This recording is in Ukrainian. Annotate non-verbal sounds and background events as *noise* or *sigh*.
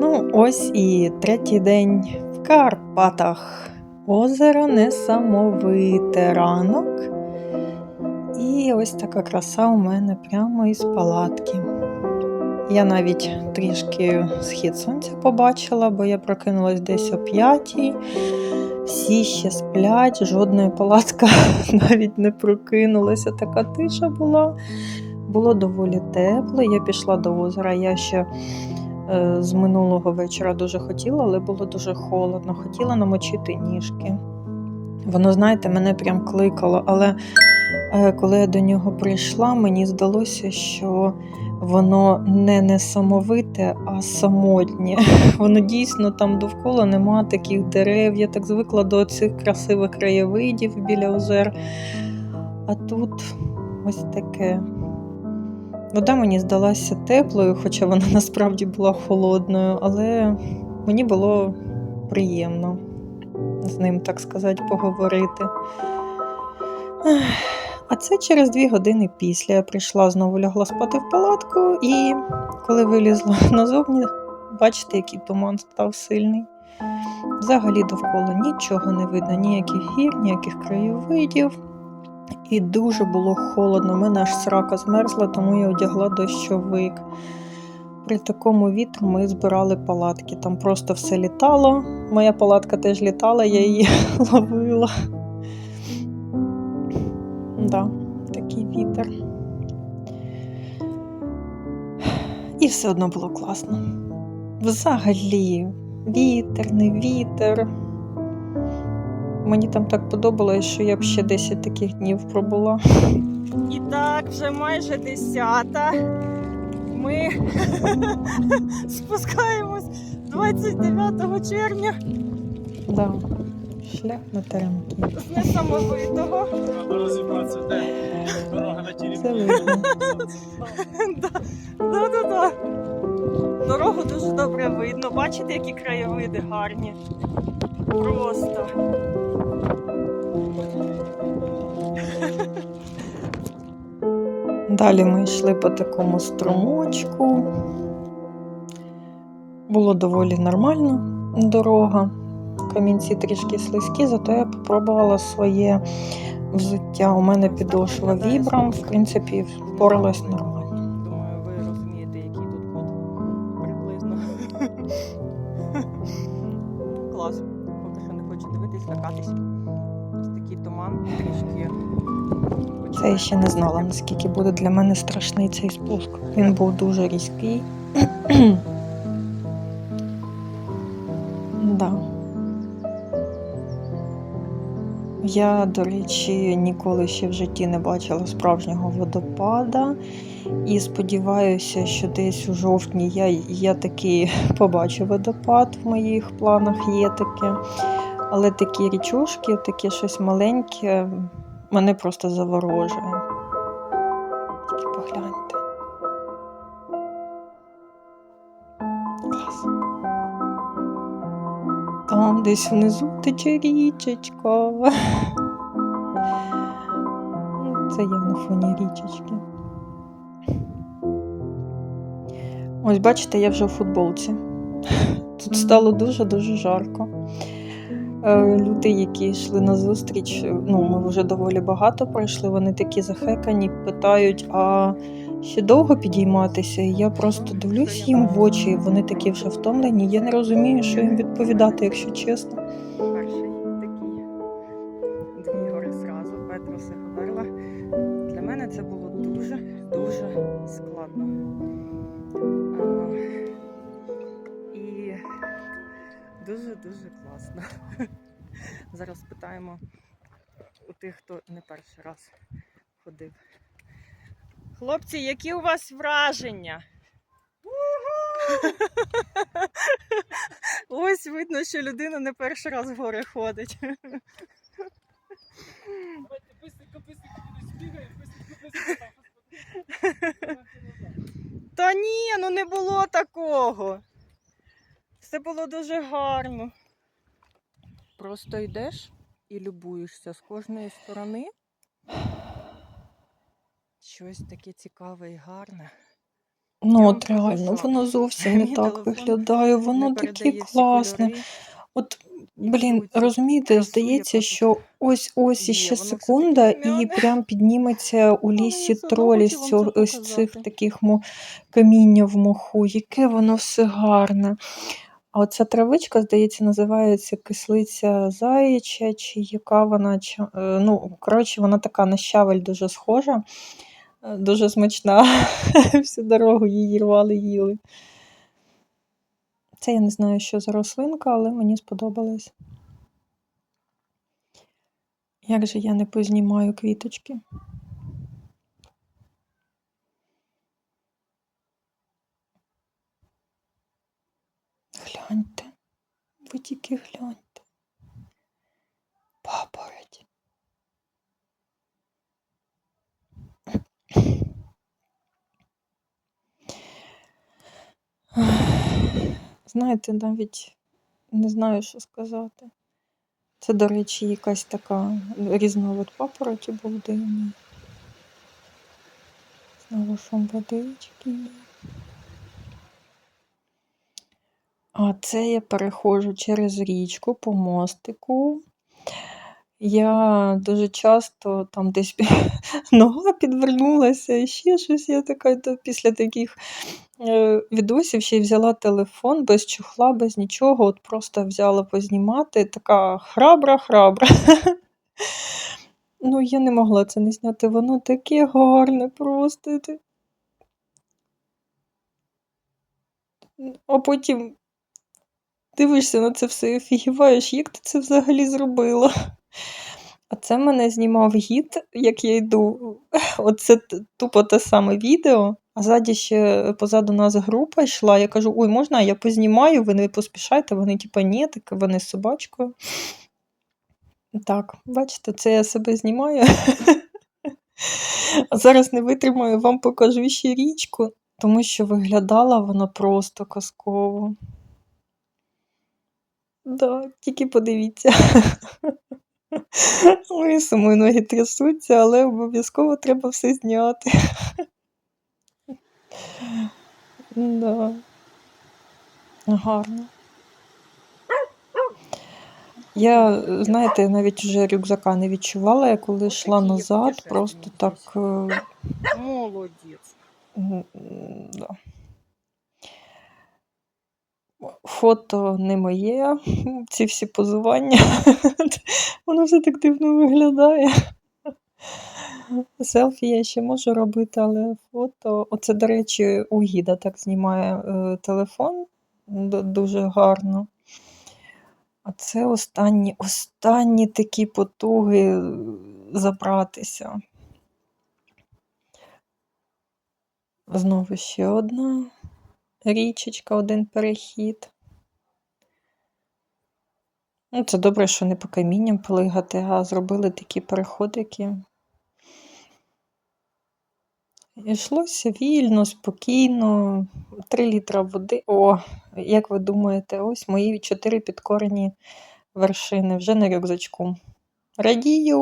Ну, ось і третій день в Карпатах. Озеро несамовите ранок. І ось така краса у мене прямо із палатки. Я навіть трішки схід сонця побачила, бо я прокинулась десь о п'ятій. Всі ще сплять, жодної палатка *laughs* навіть не прокинулася. Така тиша була. Було доволі тепло. Я пішла до озера. Я ще з минулого вечора дуже хотіла, але було дуже холодно. Хотіла намочити ніжки. Воно, знаєте, мене прям кликало, але е, коли я до нього прийшла, мені здалося, що воно не несамовите, а самотнє. *laughs* Воно дійсно там довкола нема таких дерев. Я так звикла до цих красивих краєвидів біля озер. А тут ось таке. Вода мені здалася теплою, хоча вона *laughs* насправді була холодною, але мені було приємно з ним, так сказати, поговорити. А це через дві години після я прийшла, знову лягла спати в палатку, і коли вилізла *laughs* назовні, бачите, який туман став сильний. Взагалі довкола нічого не видно, ніяких гір, ніяких краєвидів. І дуже було холодно. Мене аж срака змерзла, тому я одягла дощовик. При такому вітру ми збирали палатки. Там просто все літало. Моя палатка теж літала, я її *laughs* ловила. Да, такий вітер. І все одно було класно. Взагалі, вітер, не вітер. Мені там так подобалось, що я б ще 10 таких днів пробула. І так, вже майже десята. Ми *laughs* спускаємось 29 червня Да. Шлях на теремки. з несамовитого. Треба розібратися, де дорога на видно. *laughs* Да-да-да. Дорогу дуже добре видно. Бачите, які краєвиди гарні. Просто. Далі ми йшли по такому струмочку. Було доволі нормально дорога. Камінці трішки слизькі, зато я попробувала своє взуття. У мене підошва вібрам, в принципі, впоралась нормально. Думаю, ви розумієте, який тут код приблизно. Клас. Поки що не хочу дивитись, лякатись. Ось такий туман трішки. Це я ще не знала, наскільки буде для мене страшний цей спуск. Він був дуже різкий. *clears throat* да. Я, до речі, ніколи ще в житті не бачила справжнього водопада. І сподіваюся, що десь у жовтні я, я таки *laughs* побачу водопад в моїх планах є таке. Але такі річушки, таке щось маленьке, мене просто заворожує. Тільки погляньте. Клас. Там десь внизу тече річечка. Ну, Це я на фоні річечки. Ось бачите, я вже в футболці. Тут стало дуже-дуже жарко. Е, Люди, які йшли на зустріч, ну, ми вже доволі багато пройшли, вони такі захекані, питають, а ще довго підійматися? І я просто дивлюсь їм в очі, вони такі вже втомлені. Я не розумію, що їм відповідати, якщо чесно. дуже-дуже класно. *laughs* Зараз питаємо у тих, хто не перший раз ходив. Хлопці, які у вас враження? *laughs* Ось видно, що людина не перший раз в гори ходить. *laughs* Давайте быстренько, быстренько кудись бігаємо, быстренько, быстренько. Та ні, ну не було такого. Все було дуже гарно. Просто йдеш і любуєшся з кожної сторони. Щось таке цікаве і гарне. Ну, от реально, воно зовсім не так виглядає, воно таке класне. От, блін, розумієте, здається, що ось ось іще секунда, і прям підніметься у лісі тролі з, цього, ось цих таких мо, каміння в моху. Яке воно все гарне. А оця травичка, здається, називається кислиця заяча, чи яка вона. Чи, е, ну, коротше, вона така на щавель дуже схожа, е, дуже смачна. *laughs* Всю дорогу її рвали, їли. Це я не знаю, що за рослинка, але мені сподобалось. Як же я не познімаю квіточки? Гляньте, ви тільки гляньте. Папороть. Знаєте, навіть не знаю, що сказати. Це, до речі, якась така різновид папороті був дивний. Знову шум водички. А це я переходжу через річку по мостику. Я дуже часто там десь *laughs* нога підвернулася, і ще щось. Я така то після таких е, відосів ще й взяла телефон без чохла, без нічого. От просто взяла познімати. Така храбра-храбра. *laughs* Ну, я не могла це не зняти. Воно таке гарне просто. А потім дивишся на це все і офігіваєш, як ти це взагалі зробила? А це мене знімав гід, як я йду. Оце тупо те саме відео. А ззаді ще позаду нас група йшла. Я кажу: ой, можна, я познімаю, ви не поспішайте. Вони, типа, ні, так вони з собачкою. Так, бачите, це я себе знімаю. А зараз не витримаю, вам покажу ще річку, тому що виглядала вона просто казково. Да, тільки подивіться. Ой, самої ноги трясуться, але обов'язково треба все зняти. Да. Гарно. Я, знаєте, навіть вже рюкзака не відчувала, я коли йшла назад, просто так. е, Молодець. Да. Фото не моє, *laughs* ці всі позування. *laughs* Воно все так дивно виглядає. *laughs* Селфі я ще можу робити, але фото. Оце, до речі, у гіда так знімає е, телефон дуже гарно. А це останні, останні такі потуги е, забратися. Знову ще одна річечка, один перехід. Ну, це добре, що не по камінням плигати, а зробили такі переходики. Йшлося вільно, спокійно, 3 літра води. О, як ви думаєте, ось мої чотири підкорені вершини вже на рюкзачку. Радію!